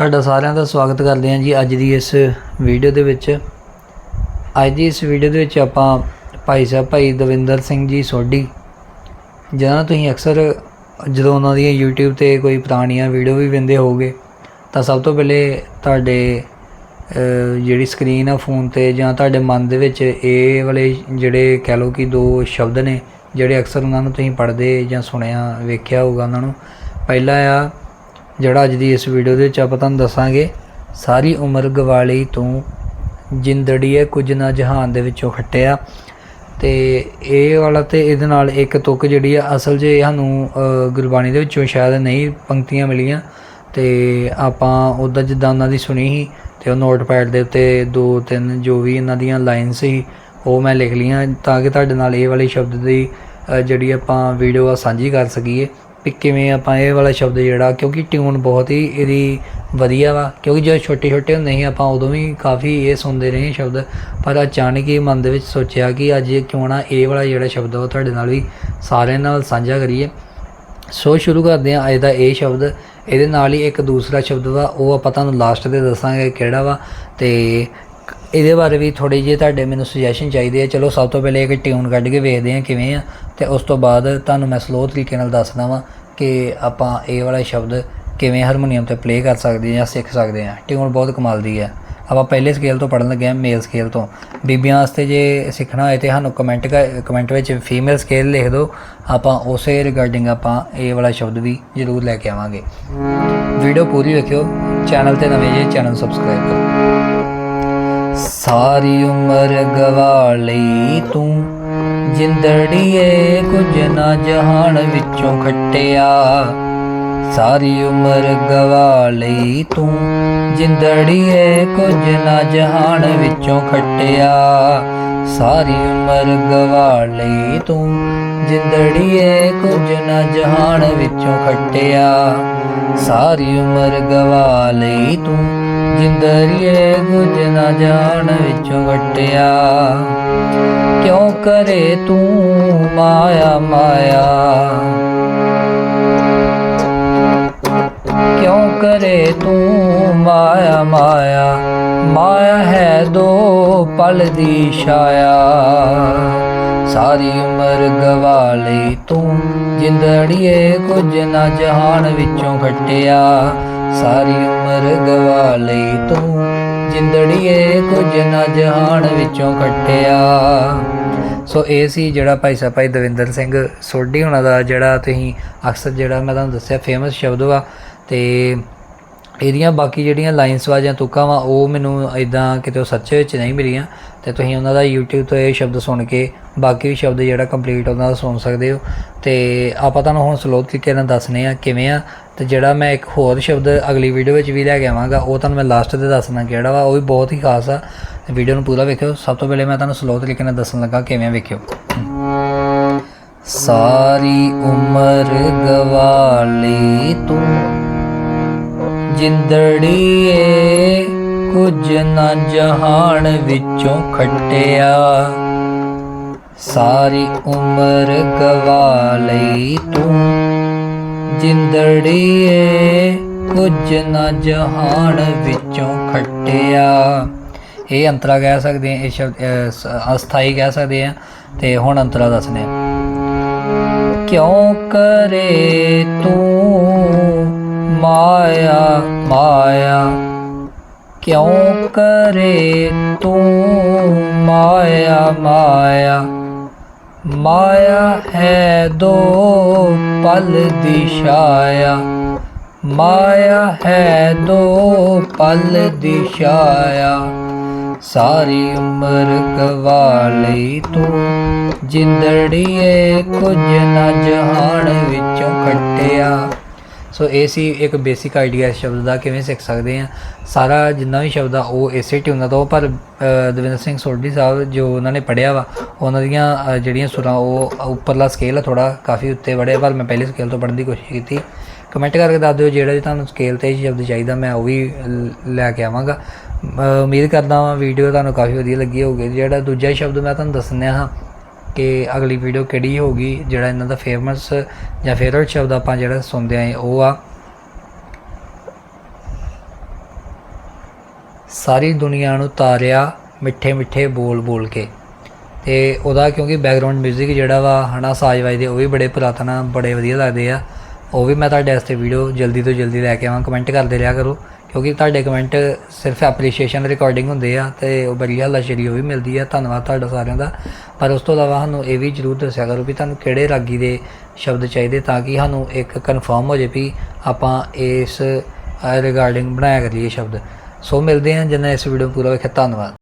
ਤੁਹਾਡਾ ਸਾਰਿਆਂ ਦਾ ਸਵਾਗਤ ਕਰਦੇ ਹਾਂ ਜੀ ਅੱਜ ਦੀ ਇਸ ਵੀਡੀਓ ਦੇ ਵਿੱਚ। ਅੱਜ ਦੀ ਇਸ ਵੀਡੀਓ ਦੇ ਵਿੱਚ ਆਪਾਂ ਭਾਈ ਸਾਹਿਬ, ਭਾਈ ਦਵਿੰਦਰ ਸਿੰਘ ਜੀ ਸੋਢੀ ਜਿਹਨਾਂ ਤੁਸੀਂ ਅਕਸਰ ਜਦੋਂ ਉਹਨਾਂ ਦੀਆਂ YouTube ਤੇ ਕੋਈ ਪੁਰਾਣੀਆਂ ਵੀਡੀਓ ਵੀ ਵਿੰਦੇ ਹੋਗੇ ਤਾਂ ਸਭ ਤੋਂ ਪਹਿਲੇ ਤੁਹਾਡੇ ਜਿਹੜੀ ਸਕਰੀਨ ਆ ਫੋਨ ਤੇ ਜਾਂ ਤੁਹਾਡੇ ਮਨ ਦੇ ਵਿੱਚ ਇਹ ਵਾਲੇ ਜਿਹੜੇ ਕਹਿ ਲਓ ਕਿ ਦੋ ਸ਼ਬਦ ਨੇ, ਜਿਹੜੇ ਅਕਸਰ ਉਹਨਾਂ ਨੂੰ ਤੁਸੀਂ ਪੜ੍ਹਦੇ ਜਾਂ ਸੁਣਿਆ, ਵੇਖਿਆ ਹੋਊਗਾ ਉਹਨਾਂ ਨੂੰ। ਪਹਿਲਾ ਆ ਜਿਹੜਾ ਅੱਜ ਦੀ ਇਸ ਵੀਡੀਓ ਦੇ ਵਿੱਚ ਆਪਾਂ ਤੁਹਾਨੂੰ ਦੱਸਾਂਗੇ, ਸਾਰੀ ਉਮਰ ਗਵਾਲੀ ਤੂੰ ਜਿੰਦੜੀਏ ਕੁਝ ਨਾ ਜਹਾਨ ਦੇ ਵਿੱਚੋਂ ਖੱਟਿਆ। ਤੇ ਇਹ ਵਾਲਾ ਤੇ ਇਹਦੇ ਨਾਲ ਇੱਕ ਤੁਕ ਜਿਹੜੀ ਆ, ਅਸਲ ਜੇ ਸਾਨੂੰ ਗੁਰਬਾਣੀ ਦੇ ਵਿੱਚੋਂ ਸ਼ਾਇਦ ਨਹੀਂ ਪੰਕਤੀਆਂ ਮਿਲੀਆਂ। ਤੇ ਆਪਾਂ ਉਹਦਾ ਜਿੱਦਾਂ ਉਹਨਾਂ ਦੀ ਸੁਣੀ ਸੀ, ਤੇ ਉਹ ਨੋਟਪੈਡ ਦੇ ਉੱਤੇ ਦੋ ਤਿੰਨ ਜੋ ਵੀ ਇਹਨਾਂ ਦੀਆਂ ਲਾਈਨਸ ਸੀ, ਉਹ ਮੈਂ ਲਿਖ ਲਈਆਂ ਤਾਂ ਕਿ ਤੁਹਾਡੇ ਨਾਲ ਇਹ ਵਾਲੇ ਸ਼ਬਦ ਦੀ ਜਿਹੜੀ ਆਪਾਂ ਵੀਡੀਓ ਆ ਸਾਂਝੀ ਕਰ ਸਕੀਏ। ਵੀ ਕਿਵੇਂ ਆਪਾਂ ਇਹ ਵਾਲਾ ਸ਼ਬਦ ਜਿਹੜਾ, ਕਿਉਂਕਿ ਟਿਊਨ ਬਹੁਤ ਹੀ ਇਹਦੀ ਵਧੀਆ ਵਾ, ਕਿਉਂਕਿ ਜਦੋਂ ਛੋਟੇ ਛੋਟੇ ਹੁੰਦੇ ਸੀ ਆਪਾਂ ਉਦੋਂ ਵੀ ਕਾਫੀ ਇਹ ਸੁਣਦੇ ਰਹੇ ਸ਼ਬਦ, ਪਰ ਅਚਾਨਕ ਹੀ ਮਨ ਦੇ ਵਿੱਚ ਸੋਚਿਆ ਕਿ ਅੱਜ ਕਿਉਂ ਨਾ ਇਹ ਵਾਲਾ ਜਿਹੜਾ ਸ਼ਬਦ ਆ, ਉਹ ਤੁਹਾਡੇ ਨਾਲ ਵੀ ਸਾਰਿਆਂ ਨਾਲ ਸਾਂਝਾ ਕਰੀਏ। ਸੋ ਸ਼ੁਰੂ ਕਰਦੇ ਹਾਂ ਅੱਜ ਦਾ ਇਹ ਸ਼ਬਦ, ਇਹਦੇ ਨਾਲ ਹੀ ਇੱਕ ਦੂਸਰਾ ਸ਼ਬਦ ਵਾ, ਉਹ ਆਪਾਂ ਤੁਹਾਨੂੰ ਲਾਸਟ ਤੇ ਦੱਸਾਂਗੇ ਕਿਹੜਾ ਵਾ, ਤੇ ਇਹਦੇ ਬਾਰੇ ਵੀ ਥੋੜੇ ਜਿਹੇ ਤੁਹਾਡੇ ਮੈਨੂੰ ਸੁਜੈਸ਼ਨ ਚਾਹੀਦੇ ਆ। ਚਲੋ, ਸਭ ਤੋਂ ਪਹਿਲੇ ਇੱਕ ਟਿਊਨ ਕੱਢ ਕੇ ਵੇਖਦੇ ਆ ਕਿਵੇਂ ਆ ਤੇ ਉਸ ਤੋਂ ਬਾਅਦ ਤੁਹਾਨੂੰ ਮੈਂ ਸਲੋ ਤਰੀਕੇ ਨਾਲ ਦੱਸਦਾ ਵਾਂ ਕਿ ਆਪਾਂ ਇਹ ਵਾਲਾ ਸ਼ਬਦ ਕਿਵੇਂ ਹਾਰਮੋਨੀਅਮ ਤੇ ਪਲੇ ਕਰ ਸਕਦੇ ਆ ਜਾਂ ਸਿੱਖ ਸਕਦੇ ਆ ਟਿਊਨ ਬਹੁਤ ਕਮਾਲ ਦੀ ਹੈ ਆਪਾਂ ਪਹਿਲੇ ਸਕੇਲ ਤੋਂ ਪੜਨ ਲੱਗੇ ਆ ਮੇਲ ਸਕੇਲ ਤੋਂ। ਬੀਬੀਆਂ ਵਾਸਤੇ ਜੇ ਸਿੱਖਣਾ ਹੋਏ ਤੇ ਸਾਨੂੰ ਕਮੈਂਟ ਕਮੈਂਟ ਵਿੱਚ ਫੀਮੇਲ ਸਕੇਲ ਲਿਖ ਦਿਓ। ਆਪਾਂ ਉਸੇ ਰਿਗਾਰਡਿੰਗ ਆਪਾਂ ਇਹ ਵਾਲਾ ਸ਼ਬਦ ਵੀ ਜ਼ਰੂਰ ਲੈ ਕੇ ਆਵਾਂਗੇ। ਵੀਡੀਓ ਪੂਰੀ ਵੇਖਿਓ। ਚੈਨਲ ਤੇ ਨਵੇਂ ਜੇ ਚੈਨਲ ਸਬਸਕ੍ਰਾਈਬ ਕਰੋ। ਸਾਰੀ ਉਮਰ ਗਵਾ ਲਈ ਤੂੰ ਜਿੰਦੜੀਏ ਕੁਝ ਨਾ ਜਹਾਨ ਵਿੱਚੋਂ ਖੱਟਿਆ। ਸਾਰੀ ਉਮਰ ਗਵਾ ਲਈ ਤੂੰ ਜਿੰਦੜੀਏ ਕੁਝ ਨਾ ਜਹਾਨ ਵਿੱਚੋਂ ਖੱਟਿਆ। ਸਾਰੀ ਉਮਰ ਗਵਾ ਲਈ ਤੂੰ ਜਿੰਦੜੀਏ ਕੁਝ ਨਾ ਜਹਾਨ ਵਿੱਚੋਂ ਖੱਟਿਆ। ਸਾਰੀ ਉਮਰ ਗਵਾ ਲਈ ਤੂੰ ਜਿੰਦੜੀਏ ਕੁਝ ਨਾ ਜਾਣ ਵਿੱਚੋਂ ਖੱਟਿਆ ਕਿਉਂ ਕਰੇ ਤੂੰ ਮਾਇਆ ਮਾਇਆ? ਕਿਉਂ ਕਰੇ ਤੂੰ ਮਾਇਆ ਮਾਇਆ? ਮਾਇਆ ਹੈ ਦੋ ਪਲ ਦੀ ਛਾਇਆ। ਸਾਰੀ ਉਮਰ ਗਵਾ ਲਈ ਤੂੰ ਜਿੰਦੜੀਏ ਕੁਝ ਨਾ ਜਹਾਨ ਵਿੱਚੋਂ ਖੱਟਿਆ ਸਾਰੀ ਉਮਰ ਗਵਾ ਲਈ ਤੂੰ ਜਿੰਦੜੀਏ ਕੁਝ ਨਾ ਜਹਾਨ ਵਿੱਚੋਂ ਕੱਟਿਆ। ਸੋ ਇਹ ਸੀ ਜਿਹੜਾ ਭਾਈ ਸਾਹਿਬ, ਭਾਈ ਦਵਿੰਦਰ ਸਿੰਘ ਸੋਢੀ ਹੁਣਾਂ ਦਾ ਜਿਹੜਾ ਤੁਸੀਂ ਅਕਸਰ ਜਿਹੜਾ ਮੈਂ ਤੁਹਾਨੂੰ ਦੱਸਿਆ ਫੇਮਸ ਸ਼ਬਦ ਵਾ ਤੇ ਇਹਦੀਆਂ ਬਾਕੀ ਜਿਹੜੀਆਂ ਲਾਈਨਸ ਵਾ ਜਾਂ ਤੁਕਾਂ ਵਾ, ਉਹ ਮੈਨੂੰ ਇਦਾਂ ਕਿਤੇ ਸਰਚ ਵਿੱਚ ਨਹੀਂ ਮਿਲੀਆਂ ਤੇ ਤੁਸੀਂ ਉਹਨਾਂ ਦਾ YouTube ਤੋਂ ਇਹ ਸ਼ਬਦ ਸੁਣ ਕੇ ਬਾਕੀ ਵੀ ਸ਼ਬਦ ਜਿਹੜਾ ਕੰਪਲੀਟ ਉਹਨਾਂ ਦਾ ਸੁਣ ਸਕਦੇ ਹੋ। ਤੇ ਆਪਾਂ ਤੁਹਾਨੂੰ ਹੁਣ ਸਲੋਅ ਤਰੀਕੇ ਨਾਲ ਦੱਸਨੇ ਆ ਕਿਵੇਂ ਆ ਤੇ ਜਿਹੜਾ ਮੈਂ ਇੱਕ ਹੋਰ ਸ਼ਬਦ ਅਗਲੀ ਵੀਡੀਓ ਵਿੱਚ ਵੀ ਲੈ ਕੇ ਆਵਾਂਗਾ, ਉਹ ਤੁਹਾਨੂੰ ਮੈਂ ਲਾਸਟ ਤੇ ਦੱਸਣਾ ਕਿਹੜਾ ਵਾ, ਉਹ ਵੀ ਬਹੁਤ ਹੀ ਖਾਸ ਆ। ਵੀਡੀਓ ਨੂੰ ਪੂਰਾ ਵੇਖਿਓ। ਸਭ ਤੋਂ ਪਹਿਲੇ ਮੈਂ ਤੁਹਾਨੂੰ ਸਲੋਅ ਤਰੀਕੇ ਨਾਲ ਦੱਸਣ ਲੱਗਾ ਕਿਵੇਂ ਵੇਖਿਓ। ਸਾਰੀ ਉਮਰ ਗਵਾ ਲਈ ਤੂੰ ਜਿੰਦੜੀਏ, ਕੁਝ ਨਾ ਜਹਾਨ ਵਿੱਚੋਂ ਖੱਟਿਆ। ਸਾਰੀ ਉਮਰ ਗਵਾ ਲਈ ਤੂੰ। ਜਿੰਦੜੀਏ, ਕੁਝ ਨਾ ਜਹਾਨ ਵਿੱਚੋਂ ਖੱਟਿਆ। ਇਹ ਅੰਤਰਾ ਕਹਿ ਸਕਦੇ ਆ ਇਹ ਸ਼ਬਦ ਅਸਥਾਈ ਕਹਿ ਸਕਦੇ ਆ ਤੇ ਹੁਣ ਅੰਤਰਾ ਦੱਸਨੇ ਕਿਉਂ ਕਰੇ ਤੂੰ ਮਾਇਆ ਮਾਇਆ। ਕਿਉਂ ਕਰੇ ਤੂੰ ਮਾਇਆ ਮਾਇਆ? ਮਾਇਆ ਹੈ ਦੋ ਪਲ ਦੀ ਛਾਇਆ। ਮਾਇਆ ਹੈ ਦੋ ਪਲ ਦੀ ਛਾਇਆ। ਸਾਰੀ ਉਮਰ ਗਵਾ ਲਈ ਤੂੰ। ਜਿੰਦੜੀਏ ਕੁਝ ਨਾ ਜਹਾਨ ਵਿੱਚੋਂ ਕੱਟਿਆ। ਸੋ ਇਹ ਸੀ ਇੱਕ ਬੇਸਿਕ ਆਈਡੀਆ ਇਸ ਸ਼ਬਦ ਦਾ ਕਿਵੇਂ ਸਿੱਖ ਸਕਦੇ ਆ ਸਾਰਾ ਜਿੰਨਾ ਵੀ ਸ਼ਬਦ ਆ, ਉਹ ਇਸੇ ਟਿਊਨ ਦਾ ਉਹ, ਪਰ ਦਵਿੰਦਰ ਸਿੰਘ ਸੋਢੀ ਸਾਹਿਬ ਜੋ ਉਹਨਾਂ ਨੇ ਪੜਿਆ ਵਾ, ਉਹਨਾਂ ਦੀਆਂ ਜਿਹੜੀਆਂ ਸੁਰਾਂ, ਉਹ ਉੱਪਰਲਾ ਸਕੇਲ ਆ ਥੋੜਾ ਕਾਫੀ ਉੱਤੇ ਵੜਿਆ, ਪਰ ਮੈਂ ਪਹਿਲੇ ਸਕੇਲ ਤੋਂ ਪੜਨ ਦੀ ਕੋਸ਼ਿਸ਼ ਕੀਤੀ। ਕਮੈਂਟ ਕਰਕੇ ਦੱਸ ਦਿਓ ਜਿਹੜਾ ਵੀ ਤੁਹਾਨੂੰ ਸਕੇਲ ਤੇ ਇਹ ਸ਼ਬਦ ਚਾਹੀਦਾ, ਮੈਂ ਉਹ ਵੀ ਲੈ ਕੇ ਆਵਾਂਗਾ। ਉਮੀਦ ਕਰਦਾ ਹਾਂ ਵੀਡੀਓ ਤੁਹਾਨੂੰ ਕਾਫੀ ਵਧੀਆ ਲੱਗੀ ਹੋਊਗੀ। ਜਿਹੜਾ ਦੂਜਾ ਸ਼ਬਦ ਮੈਂ ਤੁਹਾਨੂੰ ਦੱਸਣਿਆ ਹਾਂ ਕਿ ਅਗਲੀ ਵੀਡੀਓ ਕਿਹੜੀ ਹੋਊਗੀ, ਜਿਹੜਾ ਇਹਨਾਂ ਦਾ ਫੇਮਸ ਜਾਂ ਫੇਵਰਟ ਸ਼ਬਦ ਆਪਾਂ ਜਿਹੜਾ ਸੁਣਦੇ ਆਏ ਉਹ ਆ। ਸਾਰੀ ਦੁਨੀਆ ਨੂੰ ਤਾਰਿਆ ਮਿੱਠੇ ਮਿੱਠੇ ਬੋਲ ਬੋਲ ਕੇ। ਤੇ ਉਹਦਾ ਕਿਉਂਕਿ ਬੈਕਗ੍ਰਾਉਂਡ 뮤직 ਜਿਹੜਾ ਵਾ, ਹਨਾ ਸਾਜਵਾਈ ਦੇ, ਉਹ ਵੀ ਬੜੇ ਪੁਰਾਤਨ ਆ, ਬੜੇ ਵਧੀਆ ਲੱਗਦੇ ਆ। ਉਹ ਵੀ ਮੈਂ ਤੁਹਾਡੇ ਵਾਸਤੇ ਵੀਡੀਓ ਜਲਦੀ ਤੋਂ ਜਲਦੀ ਲੈ ਕੇ ਆਵਾਂ ਕਮੈਂਟ ਕਰਦੇ ਰਿਹਾ ਕਰੋ। ਕਿਉਂਕਿ ਤੁਹਾਡੇ ਕਮੈਂਟ ਸਿਰਫ ਐਪਰੀਸ਼ੀਏਸ਼ਨ ਰਿਕਾਰਡਿੰਗ ਹੁੰਦੇ ਆ ਤੇ ਉਹ ਬੜੀ ਹੱਲਾਸ਼ੇਰੀ ਉਹ ਵੀ ਮਿਲਦੀ ਆ। ਧੰਨਵਾਦ ਤੁਹਾਡਾ ਸਾਰਿਆਂ ਦਾ। ਪਰ ਉਸ ਤੋਂ ਇਲਾਵਾ ਸਾਨੂੰ ਇਹ ਵੀ ਜਰੂਰ ਦੱਸਿਆ ਕਰੋ ਵੀ ਤੁਹਾਨੂੰ ਕਿਹੜੇ ਰਾਗੀ ਦੇ ਸ਼ਬਦ ਚਾਹੀਦੇ ਤਾਂ ਕਿ ਸਾਨੂੰ ਇੱਕ ਕਨਫਰਮ ਹੋ ਜੇ ਵੀ ਆਪਾਂ ਇਸ ਰਿਗਾਰਡਿੰਗ ਬਣਾਇਆ ਕਰੀਏ ਸ਼ਬਦ। ਸੋ ਮਿਲਦੇ ਹਾਂ ਜਿੰਨਾ ਇਸ ਵੀਡੀਓ ਪੂਰਾ ਵੇਖਿਆ। ਧੰਨਵਾਦ।